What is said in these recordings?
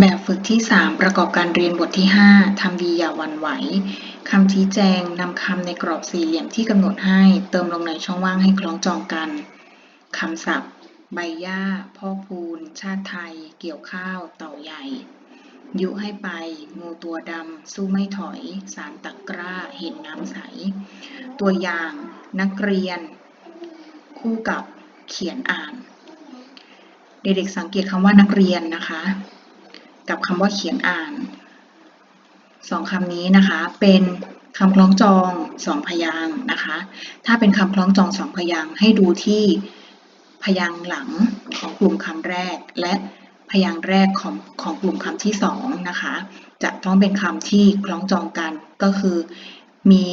แบบฝึกที่ 3 ประกอบการเรียนบทที่ 5 ทำดีอย่าหวั่นไหว คำชี้แจงนำคำในกรอบสี่เหลี่ยมที่กำหนดให้ เติมลงในช่องว่างให้คล้องจองกัน คำศัพท์ ใบหญ้าพ่อพูน ชาติไทย เกี่ยวข้าว เต่าใหญ่ ยุให้ไป งูตัวดำ สู้ไม่ถอย สารตะกร้า เห็นน้ำใส ตัวอย่าง นักเรียน คู่กับ เขียนอ่าน เด็กๆสังเกตคำว่านักเรียนนะคะ กับคำว่าเขียนอ่านสองคำนี้นะคะ เป็นคำคล้องจองสองพยางนะคะ ถ้าเป็นคำคล้องจองสองพยางให้ดูที่พยางหลังของกลุ่มคำแรก และพยางแรกของของกลุ่มคำที่สองนะคะ จะต้องเป็นคำที่คล้องจองกันก็คือมี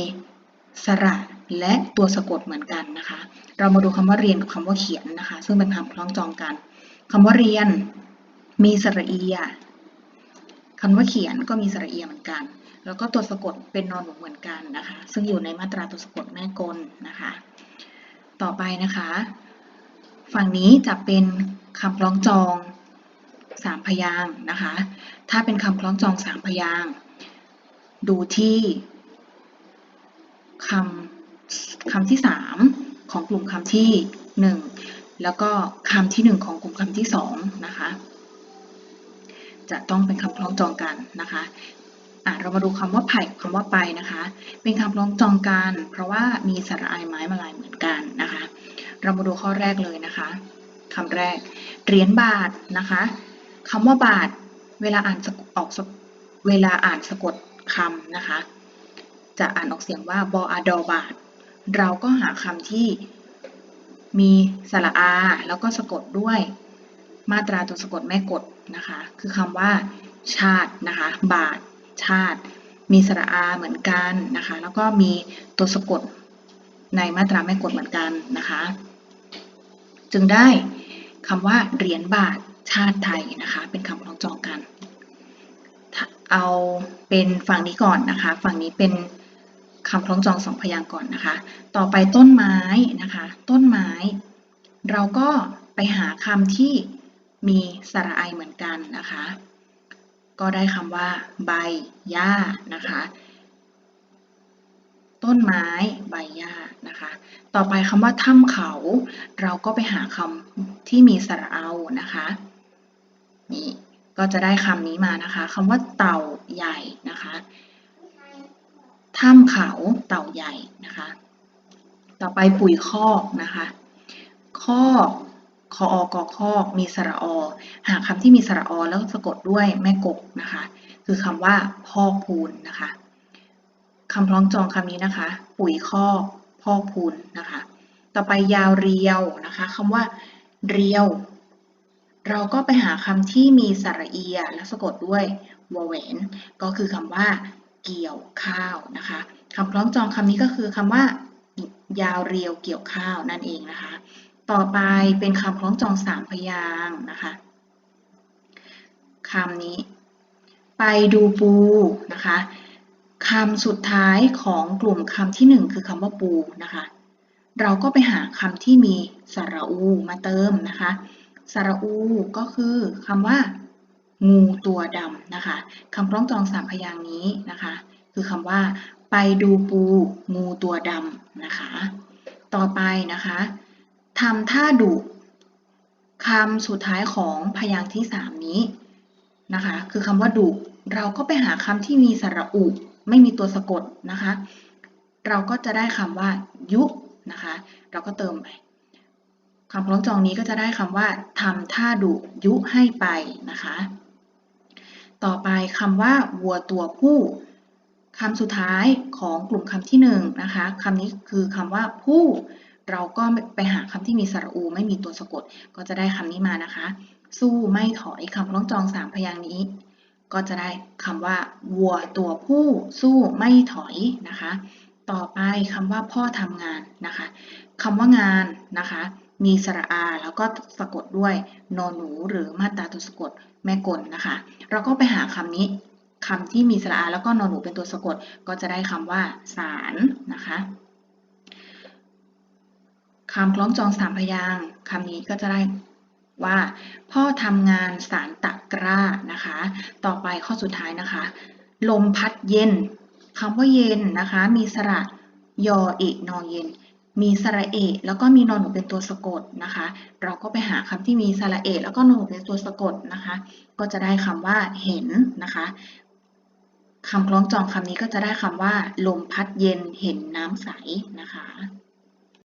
สระและตัวสะกดเหมือนกันนะคะ เรามาดูคำว่าเรียนกับคำว่าเขียนนะคะ ซึ่งเป็นคำคล้องจองกันคำว่าเรียน มีสระเอีย คำว่าเขียนก็มีสระเอียเหมือนกัน แล้วก็ตัวสะกดเป็นนอนหนูเหมือนกันนะคะ ซึ่งอยู่ในมาตราตัวสะกดแม่กลนะคะ ต่อไปนะคะ ฝั่งนี้จะเป็นคำคล้องจองสามพยางนะคะ ถ้าเป็นคำคล้องจองสามพยางดูที่คำคำที่สามของกลุ่มคำที่หนึ่งแล้วก็คำที่หนึ่งของกลุ่มคำที่สองนะคะ จะต้องเป็นคำคล้องจองกันนะคะะเรามาดูคำว่าไผ่คำว่าไปนะคะ เป็นคำคล้องจองกัน เพราะว่ามีสระอายไม้มาลายเหมือนกันนะคะ เรามาดูข้อแรกเลยนะคะคำแรกเหรียญบาทนะคะคำว่าบาท เวลาอ่านออกเวลาอ่านสะกดคำนะคะ จะอ่านออกเสียงว่าบออาดอบาท เราก็หาคำที่มีสระอาแล้วก็สะกดด้วย มาตราตัวสะกดแม่กดนะคะ คือคำว่า ชาตินะคะ บาท ชาติ มีสระอาเหมือนกันนะคะ แล้วก็มีตัวสะกดในมาตราแม่กดเหมือนกันนะคะ จึงได้คำว่าเหรียญบาทชาติไทยนะคะ เป็นคำคล้องจองกัน เอาเป็นฝั่งนี้ก่อนนะคะ ฝั่งนี้เป็นคำคล้องจองสองพยางก่อนนะคะ ต่อไปต้นไม้นะคะ ต้นไม้ เราก็ไปหาคำที่ มีสระไอเหมือนกันนะคะ ก็ได้คำว่า ใบหญ้านะคะ ต้นไม้ใบหญ้านะคะ ต่อไปคำว่าถ้ำเขา เราก็ไปหาคำที่มีสระเอานะคะนี่ก็จะได้คำนี้มานะคะคำว่าเต่าใหญ่นะคะถ้ำเขาเต่าใหญ่นะคะ ต่อไปปุ๋ยคอกนะคะ คอก คออกอคอกมีสระอ หาคำที่มีสระอแล้วสะกดด้วยแม่กกนะคะ คือคำว่าพอกพูนนะคะคำพล้องจองคำนี้นะคะ ปุ๋ยคอกพอกพูนนะคะ ต่อไปยาวเรียวนะคะคำว่าเรียว เราก็ไปหาคำที่มีสระเอีย และสะกดด้วยวอแหวนก็คือคำว่า เกี่ยวข้าวนะคะคำคล้องจองคำนี้ก็คือคำว่า ยาวเรียวเกี่ยวข้าวนั่นเองนะคะ ต่อไปเป็นคำคล้องจองสามพยางนะคะคำนี้ ไปดูปูนะคะคำสุดท้ายของกลุ่มคำที่หนึ่งคือคำว่าปูนะคะ เราก็ไปหาคำที่มีสระอูมาเติมนะคะสระอูก็คือคำว่า งูตัวดำนะคะคำคล้องจองสามพยางนี้นะคะ คือคำว่า ไปดูปู งูตัวดำนะคะ ต่อไปนะคะ ทำท่าดุคำสุดท้ายของพยางค์ที่สามนี้นะคะ คือคำว่าดุเราก็ไปหาคำที่มีสระอุ ไม่มีตัวสะกดนะคะ เราก็จะได้คำว่า ยุนะคะ เราก็เติมไปคำคล้องจองนี้ก็จะได้คำว่าทำท่าดุยุให้ไปนะคะ ต่อไปคำว่าวัวตัวผู้คำสุดท้ายของกลุ่มคำที่1นนะคะคำนี้คือคำว่าผู้ เราก็ไปหาคำที่มีสระอู ไม่มีตัวสะกด ก็จะได้คำนี้มานะคะ สู้ไม่ถอยคำคล้องจองสามพยางนี้ ก็จะได้คำว่าวัวตัวผู้ สู้ไม่ถอยนะคะ ต่อไปคำว่าพ่อทำงานนะคะคำว่างานนะคะ มีสระอา แล้วก็สะกดด้วยนอนหนูหรือมาตราตัวสะกดแม่กลนะคะ เราก็ไปหาคำนี้คำที่มีสระอาแล้วก็นอนหนูเป็นตัวสะกด ก็จะได้คำว่าสารนะคะำคล้องจองสามพยางคำนี้ก็จะได้ว่า พ่อทำงานสารตะกร้านะคะ ต่อไปข้อสุดท้ายนะคะ ลมพัดเย็นคำว่าเย็นนะคะ มีสระยอเอกนอเย็น มีสระเอกแล้วก็มีนอนหนูเป็นตัวสะกดนะคะ เราก็ไปหาคำที่มีสระเอกแล้วก็นอนหนูเป็นตัวสะกดนะคะ ก็จะได้คำว่าเห็นนะคะคำคล้องจองคำนี้ก็จะได้คำว่า ลมพัดเย็นเห็นน้ำใสนะคะ